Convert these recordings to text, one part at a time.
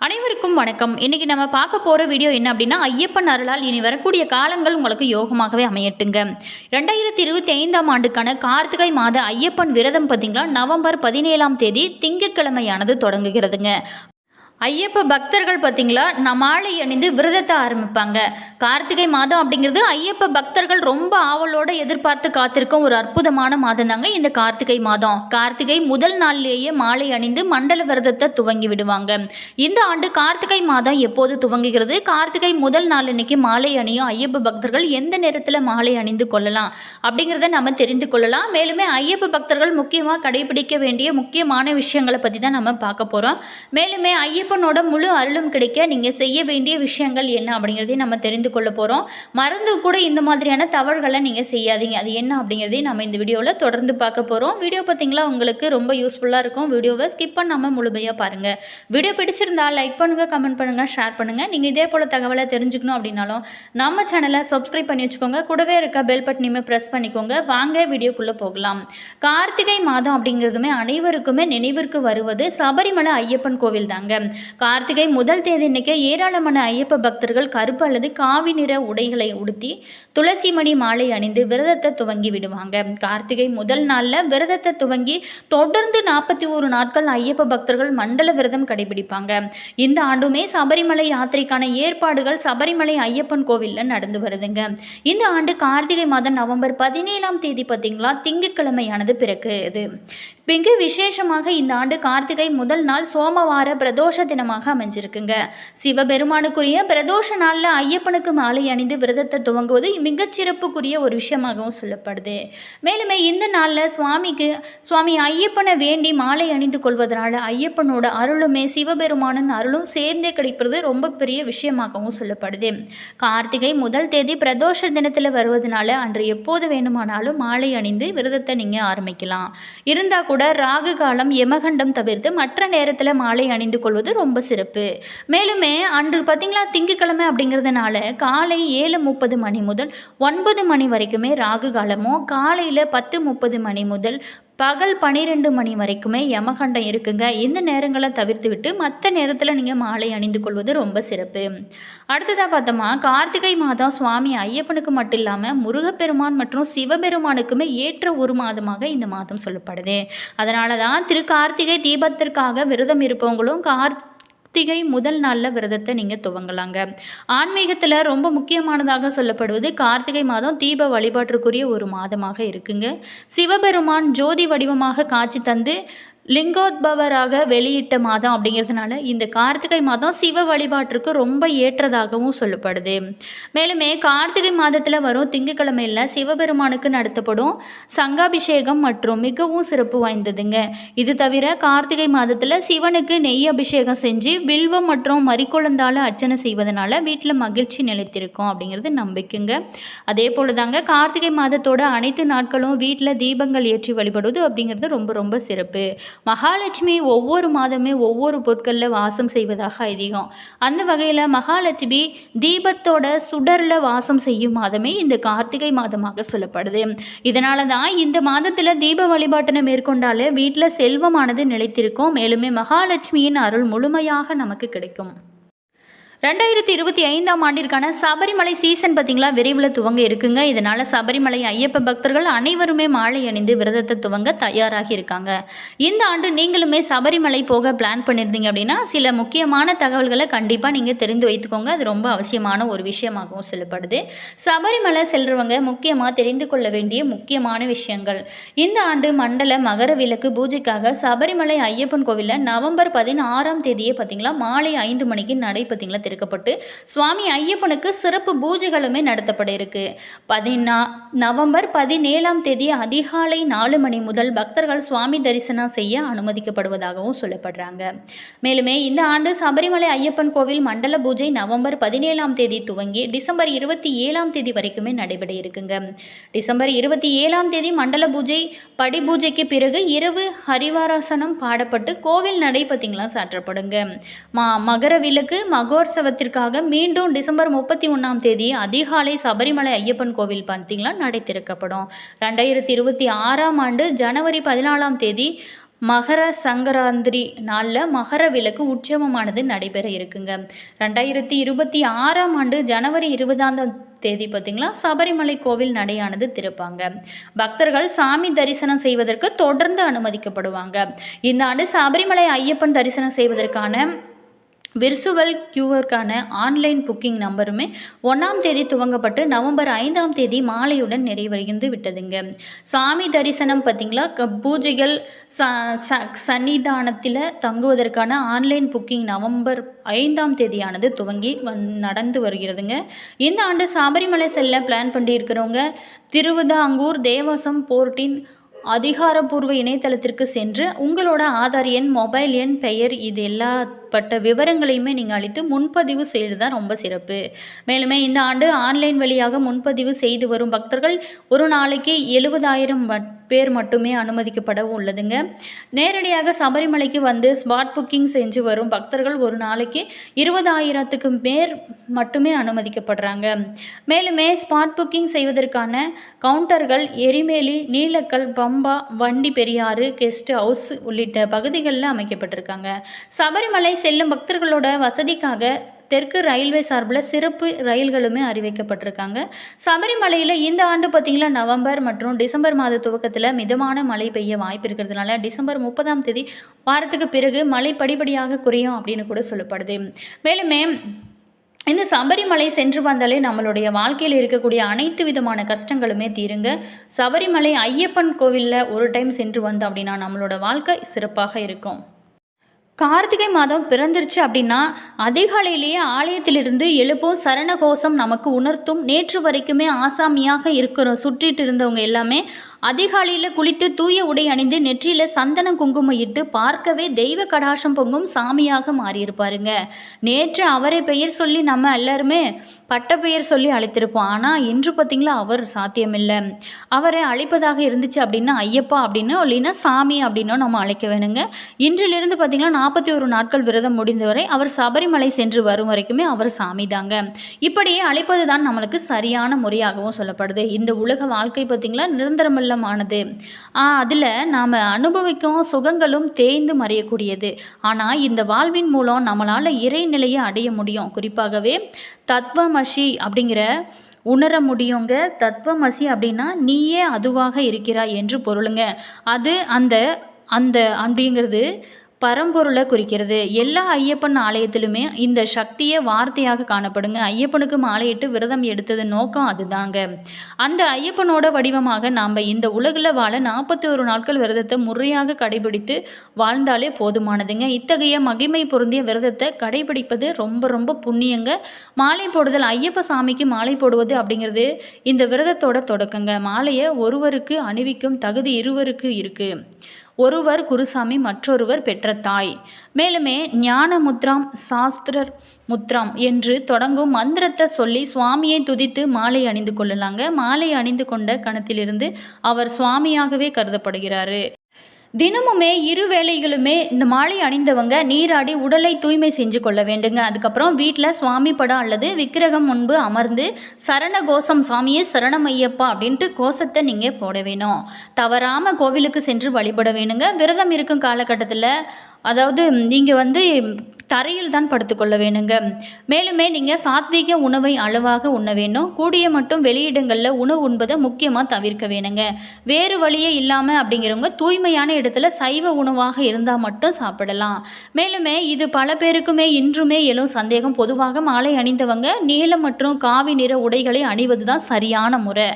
அனைவருக்கும் வணக்கம். இன்னைக்கு நம்ம பார்க்க போகிற வீடியோ என்ன அப்படின்னா ஐயப்பன் அருளால் இனி வரக்கூடிய காலங்கள் உங்களுக்கு யோகமாகவே அமையட்டுங்க. ரெண்டாயிரத்தி இருபத்தி ஐந்தாம் ஆண்டுக்கான கார்த்திகை மாத ஐயப்பன் விரதம் பார்த்தீங்களா? நவம்பர் பதினேழாம் தேதி திங்கட்கிழமையானது தொடங்குகிறதுங்க. ஐயப்ப பக்தர்கள் பார்த்தீங்களா? நான் மாலை அணிந்து விரதத்தை ஆரம்பிப்பாங்க. கார்த்திகை மாதம் அப்படிங்கிறது ஐயப்ப பக்தர்கள் ரொம்ப ஆவலோட எதிர்பார்த்து காத்திருக்கும் ஒரு அற்புதமான மாதம் தாங்க இந்த கார்த்திகை மாதம். கார்த்திகை முதல் நாள்லேயே மாலை அணிந்து மண்டல விரதத்தை துவங்கி விடுவாங்க. இந்த ஆண்டு கார்த்திகை மாதம் எப்போது துவங்குகிறது? கார்த்திகை முதல் நாள் அன்னைக்கு மாலை அணியும் ஐயப்ப பக்தர்கள் எந்த நேரத்தில் மாலை அணிந்து கொள்ளலாம் அப்படிங்கிறத நம்ம தெரிந்து கொள்ளலாம். மேலுமே ஐயப்ப பக்தர்கள் முக்கியமாக கடைபிடிக்க வேண்டிய முக்கியமான விஷயங்களை பற்றி தான் நம்ம பார்க்க போகிறோம் மேலுமே ஐயப்ப ஐயப்பனோட முழு அருளும் கிடைக்க நீங்கள் செய்ய வேண்டிய விஷயங்கள் என்ன அப்படிங்கிறதையும் நம்ம தெரிந்து கொள்ள போகிறோம் மறந்து கூட இந்த மாதிரியான தவறுகளை நீங்கள் செய்யாதீங்க. அது என்ன அப்படிங்கிறதையும் நம்ம இந்த வீடியோவில் தொடர்ந்து பார்க்க போகிறோம் வீடியோ பார்த்தீங்களா உங்களுக்கு ரொம்ப யூஸ்ஃபுல்லாக இருக்கும். வீடியோவை ஸ்கிப் பண்ணாமல் முழுமையாக பாருங்கள் வீடியோ பிடிச்சிருந்தா லைக் பண்ணுங்கள் கமெண்ட் பண்ணுங்கள் ஷேர் பண்ணுங்கள் நீங்கள் இதே போல் தகவலை தெரிஞ்சுக்கணும் அப்படின்னாலும் நம்ம சேனலை சப்ஸ்கிரைப் பண்ணி வச்சுக்கோங்க. கூடவே இருக்க பெல் பட்டனையுமே ப்ரெஸ் பண்ணிக்கோங்க. வாங்க வீடியோக்குள்ளே போகலாம். கார்த்திகை மாதம் அப்படிங்கிறதுமே அனைவருக்குமே நினைவிற்கு வருவது சபரிமலை ஐயப்பன் கோவில் தாங்க கார்த்திகை முதல் தேதி இன்னைக்கு ஏராளமான ஐயப்ப பக்தர்கள் கருப்பு அல்லது காவி நிற உடைகளை உடுத்தி துளசி மணி மாலை அணிந்து விரதத்தை துவங்கி விடுவாங்க. கார்த்திகை முதல் நாளில் விரதத்தை துவங்கி தொடர்ந்து நாற்பத்தி ஒரு நாட்கள் ஐயப்ப பக்தர்கள் மண்டல விரதம் கடைபிடிப்பாங்க. இந்த ஆண்டுமே சபரிமலை யாத்திரைக்கான ஏற்பாடுகள் சபரிமலை ஐயப்பன் கோவிலில் நடந்து வருதுங்க. இந்த ஆண்டு கார்த்திகை மாதம் நவம்பர் பதினேழாம் தேதி பார்த்தீங்களா திங்கட்கிழமையானது பிறகு இது மிக விசேஷமாக இந்த ஆண்டு கார்த்திகை முதல் நாள் சோமவார பிரதோஷ தினமாக அமைஞ்சிருக்குங்க. சிவபெருமானுக்குரிய பிரதோஷ நாளில் ஐயப்பனுக்கு மாலை அணிந்து விரதத்தை துவங்குவது மிகச் சிறப்புக்குரிய ஒரு விஷயமாகவும் சொல்லப்படுது. மேலுமே இந்த நாளில் சுவாமிக்கு சுவாமி ஐயப்பனை வேண்டி மாலை அணிந்து கொள்வதனால ஐயப்பனோட அருளுமே சிவபெருமானின் அருளும் சேர்ந்தே கிடைப்பது ரொம்ப பெரிய விஷயமாகவும் சொல்லப்படுது. கார்த்திகை முதல் தேதி பிரதோஷ தினத்தில் வருவதனால அன்று எப்போது வேணுமானாலும் மாலை அணிந்து விரதத்தை நீங்கள் ஆரம்பிக்கலாம். இருந்தால் கூட ராகு காலம் யமகண்டம் தவிர்த்து மற்ற நேரத்தில் மாலை அணிந்து கொள்வது ரொம்ப சிறப்பு. மேலுமே அன்று பார்த்தீங்களா திங்கட்கிழமை அப்படிங்கிறதுனால காலை ஏழு முப்பது மணி முதல் ஒன்பது மணி வரைக்குமே ராகு காலமும் காலையில் பத்து முப்பது மணி முதல் பகல் பனிரெண்டு மணி வரைக்குமே யமகண்டம் இருக்குங்க. இந்த நேரங்களை தவிர்த்து விட்டு மற்ற நேரத்தில் நீங்கள் மாலை அணிந்து கொள்வது ரொம்ப சிறப்பு. அடுத்ததாக பார்த்தோமா கார்த்திகை மாதம் சுவாமி ஐயப்பனுக்கு மட்டும் இல்லாமல் முருகப்பெருமான் மற்றும் சிவபெருமானுக்குமே ஏற்ற ஒரு மாதமாக இந்த மாதம் சொல்லப்படுது. அதனால தான் திரு கார்த்திகை தீபத்திற்காக விரதம் இருப்பவங்களும் கார் கார்த்திகை முதல் நாளில் விரதத்தை நீங்கள் துவங்கலாங்க. ஆன்மீகத்தில் ரொம்ப முக்கியமானதாக சொல்லப்படுவது கார்த்திகை மாதம் தீப வழிபாட்டிற்குரிய ஒரு மாதமாக இருக்குங்க. சிவபெருமான் ஜோதி வடிவமாக காட்சி தந்து லிங்கோத்பவராக வெளியிட்ட மாதம் அப்படிங்கிறதுனால இந்த கார்த்திகை மாதம் சிவ வழிபாட்டிற்கு ரொம்ப ஏற்றதாகவும் சொல்லப்படுது. மேலுமே கார்த்திகை மாதத்தில் வரும் திங்கக்கிழமையில் சிவபெருமானுக்கு நடத்தப்படும் சங்காபிஷேகம் மற்றும் மிகவும் சிறப்பு வாய்ந்ததுங்க. இது தவிர கார்த்திகை மாதத்தில் சிவனுக்கு நெய் அபிஷேகம் செஞ்சு வில்வம் மற்றும் மறிக்குழந்தால அர்ச்சனை செய்வதனால வீட்டில் மகிழ்ச்சி நிலைத்திருக்கும் அப்படிங்கிறது நம்பிக்கைங்க. அதே போல் தாங்க கார்த்திகை மாதத்தோட அனைத்து நாட்களும் வீட்டில் தீபங்கள் ஏற்றி வழிபடுவது அப்படிங்கிறது ரொம்ப ரொம்ப சிறப்பு. மகாலட்சுமி ஒவ்வொரு மாதமே ஒவ்வொரு பொருட்களில் வாசம் செய்வதாக ஐதீகம். அந்த வகையில் மகாலட்சுமி தீபத்தோட சுடரில் வாசம் செய்யும் மாதமே இந்த கார்த்திகை மாதமாக சொல்லப்படுது. இதனால தான் இந்த மாதத்தில் தீப வழிபாட்டினை மேற்கொண்டாலே வீட்டில் செல்வமானது நிலைத்திருக்கும். மேலுமே மகாலட்சுமியின் அருள் முழுமையாக நமக்கு கிடைக்கும். ரெண்டாயிரத்தி இருபத்தி ஐந்தாம் ஆண்டிற்கான சபரிமலை சீசன் பார்த்திங்களா? விரைவில் துவங்க இருக்குங்க. இதனால் சபரிமலை ஐயப்ப பக்தர்கள் அனைவருமே மாலை அணிந்து விரதத்தை துவங்க தயாராகி இருக்காங்க. இந்த ஆண்டு நீங்களுமே சபரிமலை போக பிளான் பண்ணியிருந்தீங்க அப்படின்னா சில முக்கியமான தகவல்களை கண்டிப்பாக நீங்கள் தெரிந்து வைத்துக்கோங்க. அது ரொம்ப அவசியமான ஒரு விஷயமாகவும் சொல்லப்படுது. சபரிமலை செல்றவங்க முக்கியமாக தெரிந்து கொள்ள வேண்டிய முக்கியமான விஷயங்கள். இந்த ஆண்டு மண்டல மகர விளக்கு பூஜைக்காக சபரிமலை ஐயப்பன் கோவிலில் நவம்பர் பதினாறாம் தேதியே பார்த்திங்களா? மாலை ஐந்து மணிக்கு நடை பார்த்திங்களா? திறக்கப்பட்டு சுவாமி ஐயப்பனுக்கு சிறப்பு பூஜைகளுமே நடத்தப்பட இருக்கு பதினா நவம்பர் பதினேழாம் தேதி அதிகாலை நாலு மணி முதல் பக்தர்கள் சுவாமி தரிசனம் செய்ய அனுமதிக்கப்படுவதாகவும் சொல்லப்படுறாங்க. மேலுமே இந்த ஆண்டு சபரிமலை ஐயப்பன் கோவில் மண்டல பூஜை நவம்பர் பதினேழாம் தேதி துவங்கி டிசம்பர் இருபத்தி ஏழாம் தேதி வரைக்குமே நடைபெற இருக்குங்க டிசம்பர் இருபத்தி ஏழாம் தேதி மண்டல பூஜை படி பூஜைக்கு பிறகு இரவு ஹரிவாராசனம் பாடப்பட்டு கோவில் நடை பார்த்தீங்களா சாற்றப்படுங்க. மா மகர விளக்கு மகோர் உற்சவத்திற்காக மீண்டும் டிசம்பர் முப்பத்தி ஒன்றாம் தேதி அதிகாலை சபரிமலை ஐயப்பன் கோவில் பார்த்தீங்களா நடை திறக்கப்படும் ரெண்டாயிரத்தி இருபத்தி ஆறாம் ஆண்டு ஜனவரி பதினாலாம் தேதி மகர சங்கராந்திரி நாளில் மகர விளக்கு உற்சவமானது நடைபெற இருக்குங்க. ரெண்டாயிரத்தி இருபத்தி ஆறாம் ஆண்டு ஜனவரி இருபதாம் தேதி பார்த்திங்களா சபரிமலை கோவில் நடையானது திறப்பாங்க. பக்தர்கள் சாமி தரிசனம் செய்வதற்கு தொடர்ந்து அனுமதிக்கப்படுவாங்க. இந்த ஆண்டு சபரிமலை ஐயப்பன் தரிசனம் செய்வதற்கான விர்சுவல் கியூவர்க்கான ஆன்லைன் புக்கிங் நம்பருமே ஒன்றாம் தேதி துவங்கப்பட்டு நவம்பர் ஐந்தாம் தேதி மாலையுடன் நிறைவடைந்து விட்டதுங்க. சாமி தரிசனம் பார்த்திங்களா? க- பூஜைகள் ச ச சன்னிதானத்தில் தங்குவதற்கான ஆன்லைன் புக்கிங் நவம்பர் ஐந்தாம் தேதியானது துவங்கி வந் நடந்து வருகிறதுங்க. இந்த ஆண்டு சபரிமலை செல்ல பிளான் பண்ணியிருக்கிறவங்க திருவிதாங்கூர் தேவசம் போர்ட்டின் அதிகாரப்பூர்வ இணையதளத்திற்கு சென்று உங்களோட ஆதார் எண் மொபைல் எண் பெயர் இது எல்லாப்பட்ட விவரங்களையுமே நீங்கள் அளித்து முன்பதிவு செய்வது தான் ரொம்ப சிறப்பு. மேலுமே இந்த ஆண்டு ஆன்லைன் வழியாக முன்பதிவு செய்து வரும் பக்தர்கள் ஒரு நாளைக்கு எழுபதாயிரம் பேர் மட்டுமே அனுமதிக்கப்பட உள்ளதுங்க. நேரடியாக சபரிமலைக்கு வந்து ஸ்பாட் புக்கிங் செஞ்சு வரும் பக்தர்கள் ஒரு நாளைக்கு இருபதாயிரத்துக்கு மேல் மட்டுமே அனுமதிக்கப்படுறாங்க. மேலுமே ஸ்பாட் புக்கிங் செய்வதற்கான கவுண்டர்கள் எரிமேலி நீலக்கல் பம்பா வண்டி பெரியாறு கெஸ்ட் ஹவுஸ் உள்ளிட்ட பகுதிகளில் அமைக்கப்பட்டிருக்காங்க. சபரிமலை செல்லும் பக்தர்களோட வசதிக்காக தெற்கு ரயில்வே சார்பில் சிறப்பு ரயில்களுமே அறிவிக்கப்பட்டிருக்காங்க. சபரிமலையில் இந்த ஆண்டு பார்த்திங்கன்னா நவம்பர் மற்றும் டிசம்பர் மாத துவக்கத்தில் மிதமான மழை பெய்ய வாய்ப்பு இருக்கிறதுனால டிசம்பர் முப்பதாம் தேதி வாரத்துக்கு பிறகு மழை படிப்படியாக குறையும் அப்படின்னு கூட சொல்லப்படுது. மேலுமே இந்த சபரிமலை சென்று வந்தாலே நம்மளுடைய வாழ்க்கையில் இருக்கக்கூடிய அனைத்து விதமான கஷ்டங்களுமே தீருங்க. சபரிமலை ஐயப்பன் கோவிலில் ஒரு டைம் சென்று வந்தோம் அப்படின்னா நம்மளோட வாழ்க்கை சிறப்பாக இருக்கும். கார்த்திகை மாதம் பிறந்துருச்சு அப்படின்னா அதிகாலையிலேயே ஆலயத்திலிருந்து எழுப்பும் சரண கோஷம் நமக்கு உணர்த்தும். நேற்று வரைக்குமே ஆசாமியாக இருக்கிறோம் சுற்றிட்டு இருந்தவங்க எல்லாமே. அதிகாலையில் குளித்து தூய உடை அணிந்து நெற்றியில் சந்தனம் குங்குமம் இட்டு பார்க்கவே தெய்வ கடாசம் பொங்கும் சாமியாக மாறியிருப்பாருங்க. நேற்று அவரை பெயர் சொல்லி நம்ம எல்லாருமே பட்ட பெயர் சொல்லி அழைத்திருப்போம். ஆனால் இன்று பார்த்திங்களா அவர் சாத்தியமில்லை. அவரை அழைப்பதாக இருந்துச்சு அப்படின்னா ஐயப்பா அப்படின்னு இல்லைன்னா சாமி அப்படின்னும் நம்ம அழைக்க வேணுங்க. இன்றிலிருந்து பார்த்திங்கன்னா நாற்பத்தி ஒரு நாட்கள் விரதம் முடிந்தவரை அவர் சபரிமலை சென்று வரும் வரைக்குமே அவர் சாமி தாங்க இப்படியே அழைப்பது தான் நம்மளுக்கு சரியான முறையாகவும் சொல்லப்படுது. இந்த உலக வாழ்க்கை பார்த்திங்களா? நிரந்தரமில்லமானது. அதில் நாம் அனுபவிக்கும் சுகங்களும் தேய்ந்து மறையக்கூடியது. ஆனால் இந்த வாழ்வின் மூலம் நம்மளால் இறைநிலையை அடைய முடியும். குறிப்பாகவே தத்வமஷி அப்படிங்கிற உணர முடியுங்க. தத்துவமசி அப்படின்னா நீயே அதுவாக இருக்கிறாய் என்று பொருளுங்க. அது அந்த அந்த அப்படிங்கிறது பரம்பொருளை குறிக்கிறது. எல்லா ஐயப்பன் ஆலயத்திலுமே இந்த சக்தியை வார்த்தையாக காணப்படுங்க. ஐயப்பனுக்கு மாலையிட்டு விரதம் எடுத்தது நோக்கம் அதுதாங்க. அந்த ஐயப்பனோட வடிவமாக நாம் இந்த உலகில் வாழ நாற்பத்தி ஒரு நாட்கள் விரதத்தை முறையாக கடைபிடித்து வாழ்ந்தாலே போதுமானதுங்க. இத்தகைய மகிமை பொருந்திய விரதத்தை கடைபிடிப்பது ரொம்ப ரொம்ப புண்ணியங்க. மாலை போடுதல் ஐயப்ப சாமிக்கு மாலை போடுவது அப்படிங்கிறது இந்த விரதத்தோட தொடக்கங்க. மாலையை ஒருவருக்கு அணிவிக்கும் தகுதி இருவருக்கு இருக்குது ஒருவர் குருசாமி மற்றொருவர் பெற்ற தாய். மேலுமே ஞான முத்ராம் சாஸ்திரர் முத்ராம் என்று தொடங்கும் மந்திரத்தை சொல்லி சுவாமியை துதித்து மாலை அணிந்து கொள்ளலாங்க. மாலை அணிந்து கொண்ட கணத்திலிருந்து அவர் சுவாமியாகவே கருதப்படுகிறாரு. தினமுமே இரு வேளைகளுமே இந்த மாலை அணிந்தவங்க நீராடி உடலை தூய்மை செஞ்சு கொள்ள வேண்டுங்க. அதுக்கப்புறம் வீட்டில் சுவாமி படம் அல்லது விக்கிரகம் முன்பு அமர்ந்து சரண கோஷம் சுவாமியே சரணமையப்பா அப்படின்ட்டு கோஷத்தை நீங்கள் போட வேணும். தவறாமல் கோவிலுக்கு சென்று வழிபட வேணுங்க. விரதம் இருக்கும் காலகட்டத்தில் அதாவது நீங்கள் வந்து தரையில் தான் படுத்துக்கொள்ள வேணுங்க. மேலுமே நீங்கள் சாத்வீக உணவை அளவாக உண்ண வேணும். கூடிய மட்டும் வெளியிடங்களில் உணவு உண்பதை முக்கியமாக தவிர்க்க வேணுங்க. வேறு வழியே இல்லாமல் அப்படிங்கிறவங்க தூய்மையான இடத்துல சைவ உணவாக இருந்தால் மட்டும் சாப்பிடலாம். மேலுமே இது பல பேருக்குமே இன்றுமே எழும் சந்தேகம். பொதுவாக மாலை அணிந்தவங்க நீளம் மற்றும் காவி நிற உடைகளை அணிவது தான் சரியான முறை.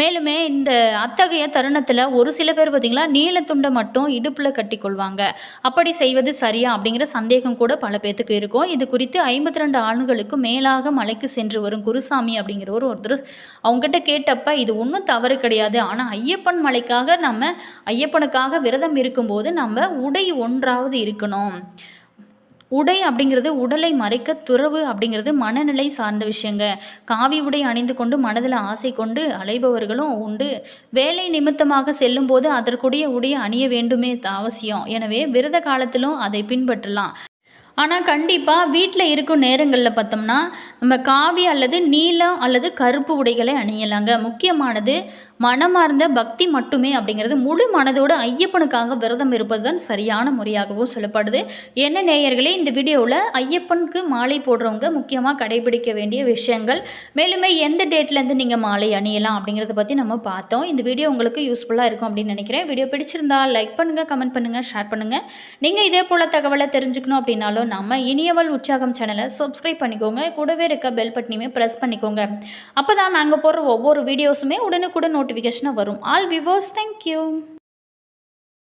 மேலுமே இந்த அத்தகைய தருணத்தில் ஒரு சில பேர் பார்த்திங்களா துண்டை மட்டும் இடுப்பில் கட்டி கொள்வாங்க. அப்படி செய்வது சரியா அப்படிங்கிற சந்தேகம் கூட பல பேர்த்துக்கு இருக்கும். இது குறித்து ஐம்பத்தி ரெண்டு ஆண்டுகளுக்கு மேலாக மலைக்கு சென்று வரும் குருசாமி அப்படிங்கிறவர் ஒருத்தர் அவங்ககிட்ட கேட்டப்ப இது ஒன்றும் தவறு கிடையாது. ஆனால் ஐயப்பன் மலைக்காக நம்ம ஐயப்பனுக்காக விரதம் இருக்கும்போது நம்ம உடை ஒன்றாவது இருக்கணும். உடை அப்படிங்கிறது உடலை மறைக்க துறவு அப்படிங்கிறது மனநிலை சார்ந்த விஷயங்க. காவி உடை அணிந்து கொண்டு மனதில் ஆசை கொண்டு அலைபவர்களும் உண்டு. வேலை நிமித்தமாக செல்லும்போது அதற்குரிய உடையை அணிய வேண்டுமே அவசியம். எனவே விரத காலத்திலும் அதை பின்பற்றலாம். ஆனால் கண்டிப்பாக வீட்டில் இருக்கும் நேரங்களில் பார்த்தோம்னா நம்ம காவி அல்லது நீலம் அல்லது கருப்பு உடைகளை அணியலாங்க. முக்கியமானது மனமார்ந்த பக்தி மட்டுமே அப்படிங்கிறது. முழு மனதோடு ஐயப்பனுக்காக விரதம் இருப்பது தான் சரியான முறையாகவும் சொல்லப்படுது. என்ன நேயர்களே இந்த வீடியோவில் ஐயப்பனுக்கு மாலை போடுறவங்க முக்கியமாக கடைபிடிக்க வேண்டிய விஷயங்கள் மேலுமே எந்த டேட்லேருந்து நீங்கள் மாலை அணியலாம் அப்படிங்கிறத பற்றி நம்ம பார்த்தோம். இந்த வீடியோ உங்களுக்கு யூஸ்ஃபுல்லாக இருக்கும் அப்படின்னு நினைக்கிறேன். வீடியோ பிடிச்சிருந்தா லைக் பண்ணுங்கள் கமெண்ட் பண்ணுங்கள் ஷேர் பண்ணுங்கள் நீங்கள் இதே போல் தகவலை தெரிஞ்சுக்கணும் அப்படின்னாலும் நம்ம இனியவள் உற்சாகம் சேனலை சப்ஸ்கிரைப் பண்ணிக்கோங்க. கூடவே இருக்க பெல் பட்டனையுமே ப்ரெஸ் பண்ணிக்கோங்க. அப்போ தான் நாங்கள் போடுற ஒவ்வொரு வீடியோஸுமே உடனுக்குடன் நோட்டிஃபிகேஷனாக வரும். All விவோஸ் thank you